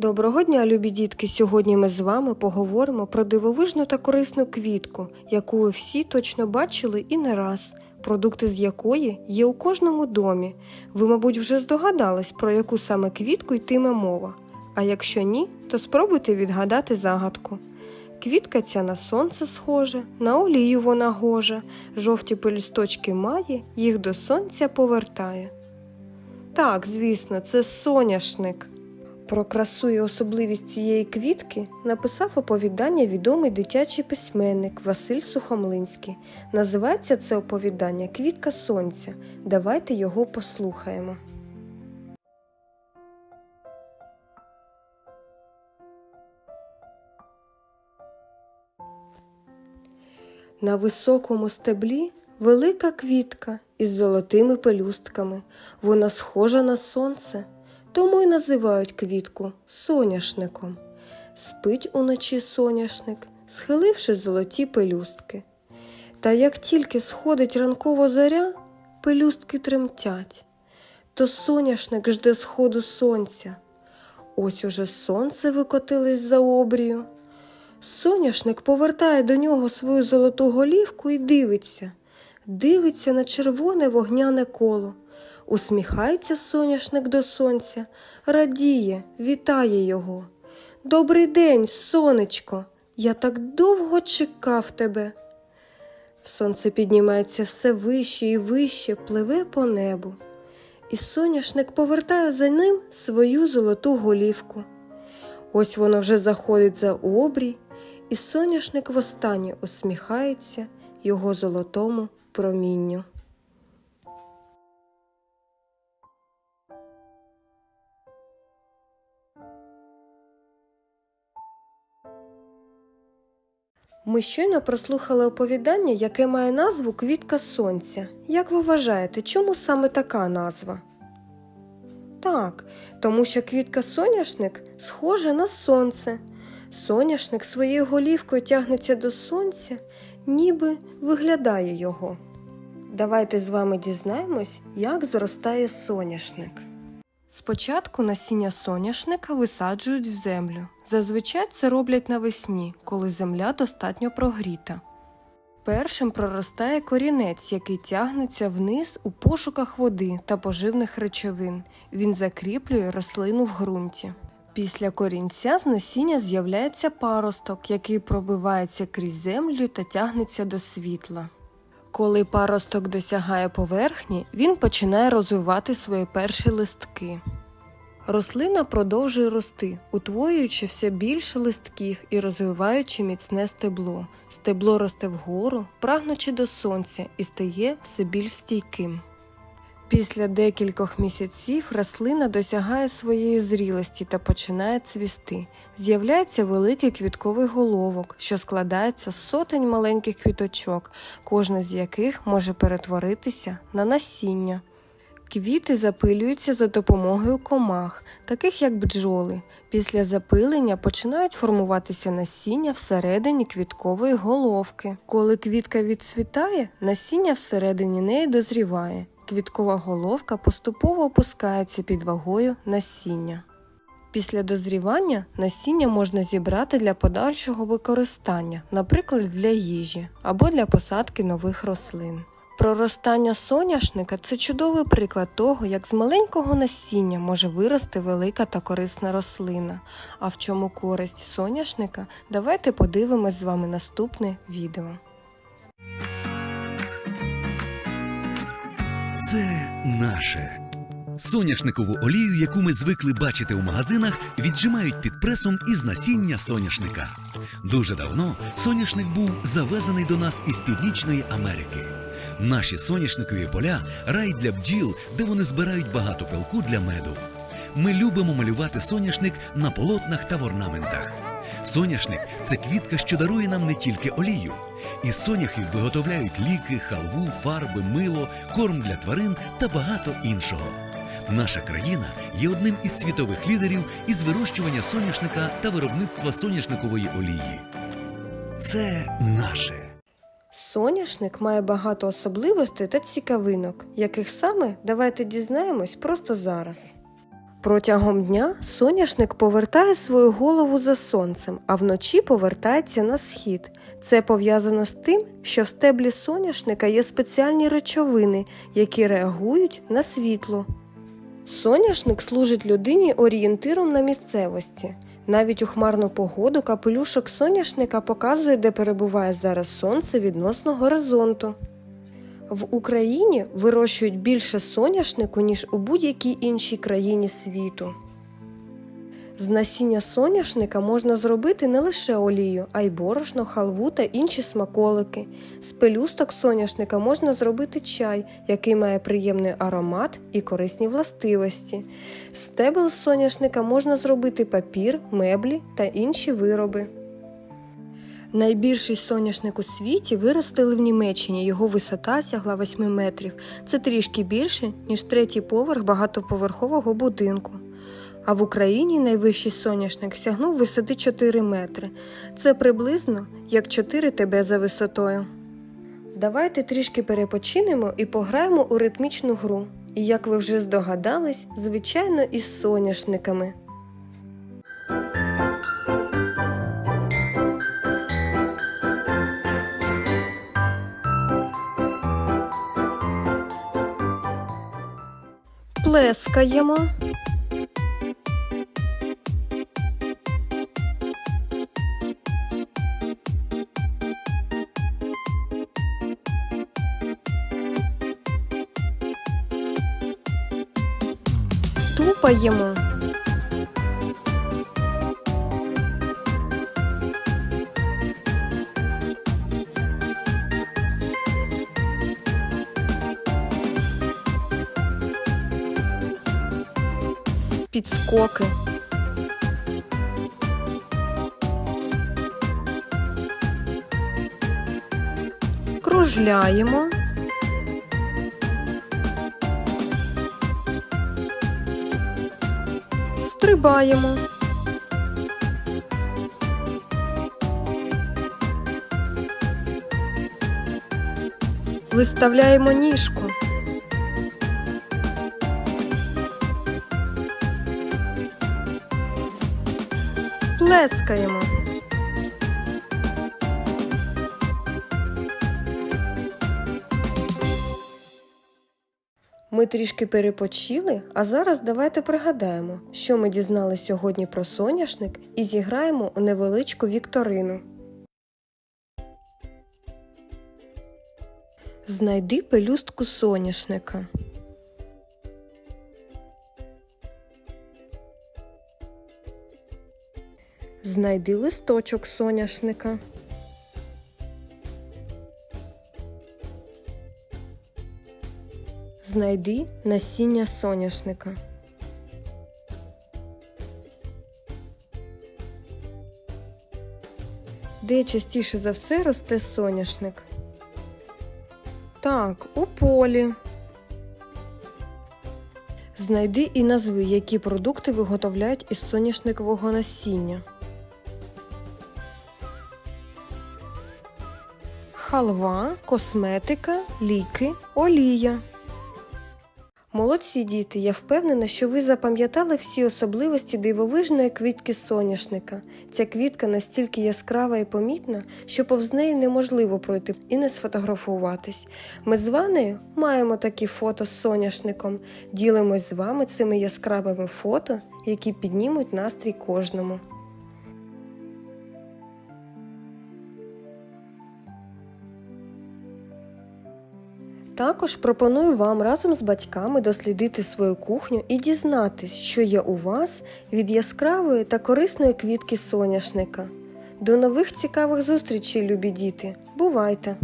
Доброго дня, любі дітки! Сьогодні ми з вами поговоримо про дивовижну та корисну квітку, яку ви всі точно бачили і не раз, продукти з якої є у кожному домі. Ви, мабуть, вже здогадались, про яку саме квітку йтиме мова. А якщо ні, то спробуйте відгадати загадку. Квітка ця на сонце схожа, на олію вона гожа, жовті пелюсточки має, їх до сонця повертає. Так, звісно, це соняшник. Про красу і особливість цієї квітки написав оповідання відомий дитячий письменник Василь Сухомлинський. Називається це оповідання Квітка сонця. Давайте його послухаємо. На високому стеблі велика квітка із золотими пелюстками. Вона схожа на сонце, тому й називають квітку соняшником. Спить уночі соняшник, схиливши золоті пелюстки. Та як тільки сходить ранкова заря, пелюстки тремтять, то соняшник жде сходу сонця. Ось уже сонце викотилось за обрію. Соняшник повертає до нього свою золоту голівку і дивиться, дивиться на червоне вогняне коло. Усміхається соняшник до сонця, радіє, вітає його. Добрий день, сонечко, я так довго чекав тебе. Сонце піднімається все вище і вище, пливе по небу, і соняшник повертає за ним свою золоту голівку. Ось воно вже заходить за обрій, і соняшник востаннє усміхається його золотому промінню. Ми щойно прослухали оповідання, яке має назву Квітка сонця. Як ви вважаєте, чому саме така назва? Так, тому що квітка соняшник схожа на сонце. Соняшник своєю голівкою тягнеться до сонця, ніби виглядає його. Давайте з вами дізнаємось, як зростає соняшник. Спочатку насіння соняшника висаджують в землю. Зазвичай це роблять навесні, коли земля достатньо прогріта. Першим проростає корінець, який тягнеться вниз у пошуках води та поживних речовин. Він закріплює рослину в ґрунті. Після корінця з насіння з'являється паросток, який пробивається крізь землю та тягнеться до світла. Коли паросток досягає поверхні, він починає розвивати свої перші листки. Рослина продовжує рости, утворюючи все більше листків і розвиваючи міцне стебло. Стебло росте вгору, прагнучи до сонця, і стає все більш стійким. Після декількох місяців рослина досягає своєї зрілості та починає цвісти. З'являється великий квітковий головок, що складається з сотень маленьких квіточок, кожна з яких може перетворитися на насіння. Квіти запилюються за допомогою комах, таких як бджоли. Після запилення починають формуватися насіння всередині квіткової головки. Коли квітка відцвітає, насіння всередині неї дозріває. Квіткова головка поступово опускається під вагою насіння. Після дозрівання насіння можна зібрати для подальшого використання, наприклад, для їжі або для посадки нових рослин. Проростання соняшника це чудовий приклад того, як з маленького насіння може вирости велика та корисна рослина. А в чому користь соняшника, давайте подивимось з вами наступне відео. Це наше. Соняшникову олію, яку ми звикли бачити у магазинах, віджимають під пресом із насіння соняшника. Дуже давно соняшник був завезений до нас із Північної Америки. Наші соняшникові поля рай для бджіл, де вони збирають багато пилку для меду. Ми любимо малювати соняшник на полотнах та в орнаментах. Соняшник це квітка, що дарує нам не тільки олію. Із соняхів виготовляють ліки, халву, фарби, мило, корм для тварин та багато іншого. Наша країна є одним із світових лідерів із вирощування соняшника та виробництва соняшникової олії. Це наше. Соняшник має багато особливостей та цікавинок, яких саме давайте дізнаємось просто зараз. Протягом дня соняшник повертає свою голову за сонцем, а вночі повертається на схід. Це пов'язано з тим, що в стеблі соняшника є спеціальні речовини, які реагують на світло. Соняшник служить людині орієнтиром на місцевості. Навіть у хмарну погоду капелюшок соняшника показує, де перебуває зараз сонце відносно горизонту. В Україні вирощують більше соняшнику, ніж у будь-якій іншій країні світу. З насіння соняшника можна зробити не лише олію, а й борошно, халву та інші смаколики. З пелюсток соняшника можна зробити чай, який має приємний аромат і корисні властивості. З стебел соняшника можна зробити папір, меблі та інші вироби. Найбільший соняшник у світі виростили в Німеччині. Його висота сягла 8 метрів. Це трішки більше, ніж третій поверх багатоповерхового будинку. А в Україні найвищий соняшник сягнув висоти 4 метри. Це приблизно як 4 ТБ за висотою. Давайте трішки перепочинемо і пограємо у ритмічну гру. І як ви вже здогадались, звичайно, із соняшниками. Плескаємо. Тупаємо. Підскоки. Кружляємо. Стрибаємо. Виставляємо ніжку. Плескаємо. Ми трішки перепочили, а зараз давайте пригадаємо, що ми дізналися сьогодні про соняшник і зіграємо у невеличку вікторину. Знайди пелюстку соняшника. Знайди листочок соняшника. Знайди насіння соняшника. Де частіше за все росте соняшник? Так, у полі. Знайди і назви, які продукти виготовляють із соняшникового насіння. Халва, косметика, ліки, олія. Молодці діти, я впевнена, що ви запам'ятали всі особливості дивовижної квітки соняшника. Ця квітка настільки яскрава і помітна, що повз неї неможливо пройти і не сфотографуватись. Ми з вами маємо такі фото з соняшником, ділимось з вами цими яскравими фото, які піднімуть настрій кожному. Також пропоную вам разом з батьками дослідити свою кухню і дізнатись, що є у вас від яскравої та корисної квітки соняшника. До нових цікавих зустрічей, любі діти! Бувайте!